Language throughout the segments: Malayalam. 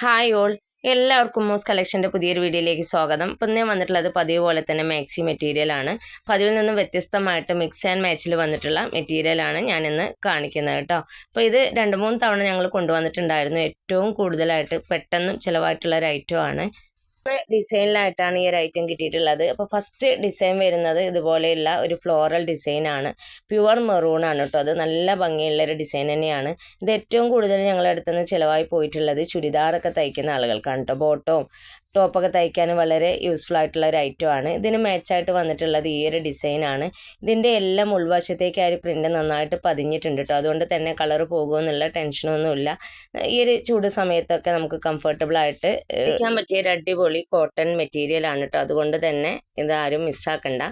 ഹായ് ഓൾ എല്ലാവർക്കും മൂസ് കളക്ഷന്റെ പുതിയൊരു വീഡിയോയിലേക്ക് സ്വാഗതം. ഇപ്പം ഞാൻ വന്നിട്ടുള്ളത് പതിവ് പോലെ തന്നെ മാക്സി മെറ്റീരിയൽ ആണ്. പതിവിൽ നിന്നും വ്യത്യസ്തമായിട്ട് മിക്സ് ആൻഡ് മാച്ചിൽ വന്നിട്ടുള്ള മെറ്റീരിയൽ ആണ് ഇന്ന് കാണിക്കുന്നത് കേട്ടോ അപ്പോൾ ഇത് രണ്ട് മൂന്ന് തവണ ഞങ്ങൾ കൊണ്ടുവന്നിട്ടുണ്ടായിരുന്നു. ഏറ്റവും കൂടുതലായിട്ട് പെട്ടെന്നും ചിലവായിട്ടുള്ള ഒരു ഐറ്റം ആണ്. ഡിസൈനിലായിട്ടാണ് ഈ ഒരു ഐറ്റം കിട്ടിയിട്ടുള്ളത്. അപ്പോൾ ഫസ്റ്റ് ഡിസൈൻ വരുന്നത് ഇതുപോലെയുള്ള ഒരു ഫ്ലോറൽ ഡിസൈൻ ആണ്. പ്യുവർ മെറൂൺ ആണ് കേട്ടോ അത് നല്ല ഭംഗിയുള്ള ഒരു ഡിസൈൻ തന്നെയാണ്. ഇത് ഏറ്റവും കൂടുതൽ ഞങ്ങളുടെ അടുത്ത് നിന്ന് ചിലവായി പോയിട്ടുള്ളത് ചുരിദാറൊക്കെ തയ്ക്കുന്ന ആളുകൾക്കാണ് കേട്ടോ ബോട്ടവും ടോപ്പൊക്കെ തയ്ക്കാൻ വളരെ യൂസ്ഫുൾ ആയിട്ടുള്ള ഒരു ഐറ്റം ആണ്. ഇതിന് മാച്ചായിട്ട് വന്നിട്ടുള്ളത് ഈ ഒരു ഡിസൈനാണ് ഇതിന്റെ എല്ലാം ഉൾവശത്തേക്ക് ആ ഒരു പ്രിന്റ് നന്നായിട്ട് പതിഞ്ഞിട്ടുണ്ട് കേട്ടോ അതുകൊണ്ട് തന്നെ കളർ പോകുമെന്നുള്ള ടെൻഷനൊന്നുമില്ല ഈ ഒരു ചൂട് സമയത്തൊക്കെ നമുക്ക് കംഫർട്ടബിൾ ആയിട്ട് ഇരിക്കാൻ പറ്റിയ ഒരു അടിപൊളി കോട്ടൺ മെറ്റീരിയൽ ആണ് കേട്ടോ അതുകൊണ്ട് തന്നെ ഇതാരും മിസ്സാക്കണ്ട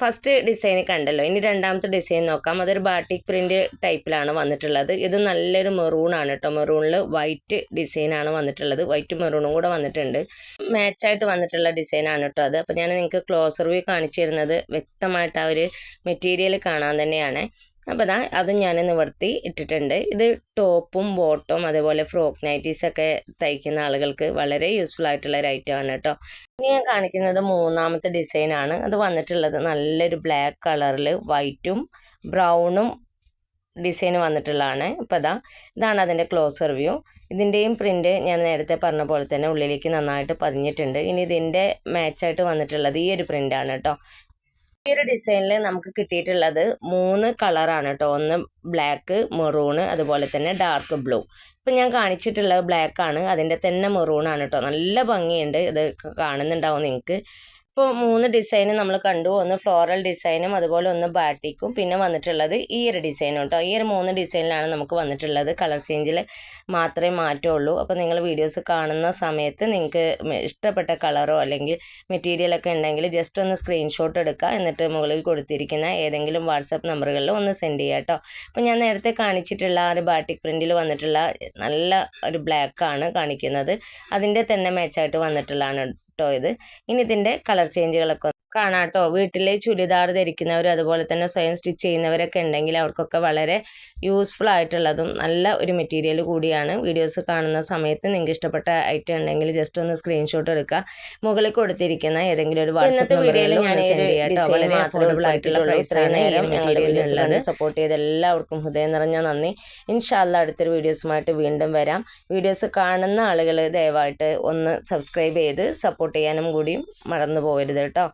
ഫസ്റ്റ് ഡിസൈൻ കണ്ടല്ലോ. ഇനി രണ്ടാമത്തെ ഡിസൈൻ നോക്കാം. അതൊരു ബാട്ടിക് പ്രിന്റ് ടൈപ്പിലാണ് വന്നിട്ടുള്ളത്. ഇത് നല്ലൊരു മെറൂൺ ആണ് കേട്ടോ മെറൂണിൽ വൈറ്റ് ഡിസൈനാണ് വന്നിട്ടുള്ളത്. വൈറ്റ് മെറൂണും കൂടെ വന്നിട്ടുണ്ട്. മാച്ചായിട്ട് വന്നിട്ടുള്ള ഡിസൈൻ ആണ് കേട്ടോ അത്. അപ്പോൾ ഞാൻ നിങ്ങൾക്ക് ക്ലോസർ വ്യൂ കാണിച്ചു തരുന്നത് വ്യക്തമായിട്ട് ആ ഒരു മെറ്റീരിയൽ കാണാൻ തന്നെയാണ്. അപ്പോൾ അതാ അതും ഞാൻ നിവർത്തി ഇട്ടിട്ടുണ്ട്. ഇത് ടോപ്പും ബോട്ടും അതേപോലെ ഫ്രോക്ക് നൈറ്റീസ് ഒക്കെ തയ്ക്കുന്ന ആളുകൾക്ക് വളരെ യൂസ്ഫുൾ ആയിട്ടുള്ള ഒരു ഐറ്റം ആണ് കേട്ടോ ഇനി ഞാൻ കാണിക്കുന്നത് മൂന്നാമത്തെ ഡിസൈനാണ്. അത് വന്നിട്ടുള്ളത് നല്ലൊരു ബ്ലാക്ക് കളറിൽ വൈറ്റും ബ്രൗണും ഡിസൈൻ വന്നിട്ടുള്ളതാണ്. അപ്പോൾ അതാ ഇതാണ് അതിന്റെ ക്ലോസ് റിവ്യൂ ഇതിന്റെയും പ്രിന്റ് ഞാൻ നേരത്തെ പറഞ്ഞ പോലെ തന്നെ ഉള്ളിലേക്ക് നന്നായിട്ട് പതിഞ്ഞിട്ടുണ്ട്. ഇനി ഇതിന്റെ മാച്ചായിട്ട് വന്നിട്ടുള്ളത് ഈ ഒരു പ്രിന്റാണ് കേട്ടോ. ഈ ഒരു ഡിസൈനിൽ നമുക്ക് കിട്ടിയിട്ടുള്ളത് മൂന്ന് കളറാണ് കേട്ടോ. ഒന്ന് ബ്ലാക്ക് മെറൂണ് അതുപോലെ തന്നെ ഡാർക്ക് ബ്ലൂ ഇപ്പം ഞാൻ കാണിച്ചിട്ടുള്ളത് ബ്ലാക്ക് ആണ്. അതിന്റെ തന്നെ മെറൂൺ ആണ് കേട്ടോ. നല്ല ഭംഗിയുണ്ട്. ഇത് കാണുന്നുണ്ടാവും നിങ്ങൾക്ക്. ഇപ്പോൾ മൂന്ന് ഡിസൈൻ നമ്മൾ കണ്ടു. ഒന്ന് ഫ്ലോറൽ ഡിസൈനും അതുപോലെ ഒന്ന് ബാറ്റിക്കും പിന്നെ വന്നിട്ടുള്ളത് ഈ ഒരു ഡിസൈനും കേട്ടോ ഈ ഒരു മൂന്ന് ഡിസൈനിലാണ് നമുക്ക് വന്നിട്ടുള്ളത്. കളർ ചേഞ്ചിൽ മാത്രമേ മാറ്റമുള്ളൂ അപ്പോൾ നിങ്ങൾ വീഡിയോസ് കാണുന്ന സമയത്ത് നിങ്ങൾക്ക് ഇഷ്ടപ്പെട്ട കളറോ അല്ലെങ്കിൽ മെറ്റീരിയലൊക്കെ ഉണ്ടെങ്കിൽ ജസ്റ്റ് ഒന്ന് സ്ക്രീൻഷോട്ട് എടുക്കുക എന്നിട്ട് മുകളിൽ കൊടുത്തിരിക്കുന്ന ഏതെങ്കിലും വാട്സപ്പ് നമ്പറുകളിൽ ഒന്ന് സെൻഡ് ചെയ്യുക കേട്ടോ അപ്പോൾ ഞാൻ നേരത്തെ കാണിച്ചിട്ടുള്ള ആ ഒരു ബാറ്റിക് പ്രിന്റിൽ വന്നിട്ടുള്ള നല്ല ഒരു ബ്ലാക്കാണ് കാണിക്കുന്നത്. അതിന്റെ തന്നെ മാച്ചായിട്ട് വന്നിട്ടുള്ളതാണ് കേട്ടോ ഇത്. ഇനി ഇതിന്റെ കളർ ചേഞ്ചുകളൊക്കെ കാണാം കേട്ടോ വീട്ടിൽ ചുരിദാർ ധരിക്കുന്നവരും അതുപോലെ തന്നെ സ്വയം സ്റ്റിച്ച് ചെയ്യുന്നവരൊക്കെ ഉണ്ടെങ്കിൽ അവർക്കൊക്കെ വളരെ യൂസ്ഫുൾ ആയിട്ടുള്ളതും നല്ല ഒരു മെറ്റീരിയൽ കൂടിയാണ്. വീഡിയോസ് കാണുന്ന സമയത്ത് നിങ്ങൾക്ക് ഇഷ്ടപ്പെട്ട ഐറ്റം ഉണ്ടെങ്കിൽ ജസ്റ്റ് ഒന്ന് സ്ക്രീൻഷോട്ട് എടുക്കുക. മുകളിൽ കൊടുത്തിരിക്കുന്ന ഏതെങ്കിലും ഒരു വാട്സപ്പ് വീഡിയോയിൽ ഞാൻ സെൻഡ് ചെയ്യാം വളരെ അഫോർഡബിൾ ആയിട്ടുള്ള പ്രൈസാണ് സപ്പോർട്ട് ചെയ്ത എല്ലാവർക്കും ഹൃദയം നിറഞ്ഞ നന്ദി. ഇൻഷാല്ല അടുത്തൊരു വീഡിയോസുമായിട്ട് വീണ്ടും വരാം. വീഡിയോസ് കാണുന്ന ആളുകൾ ദയവായിട്ട് ഒന്ന് സബ്സ്ക്രൈബ് ചെയ്ത് സപ്പോർട്ട് ചെയ്യാനും കൂടിയും മറന്നു പോകരുത് കേട്ടോ.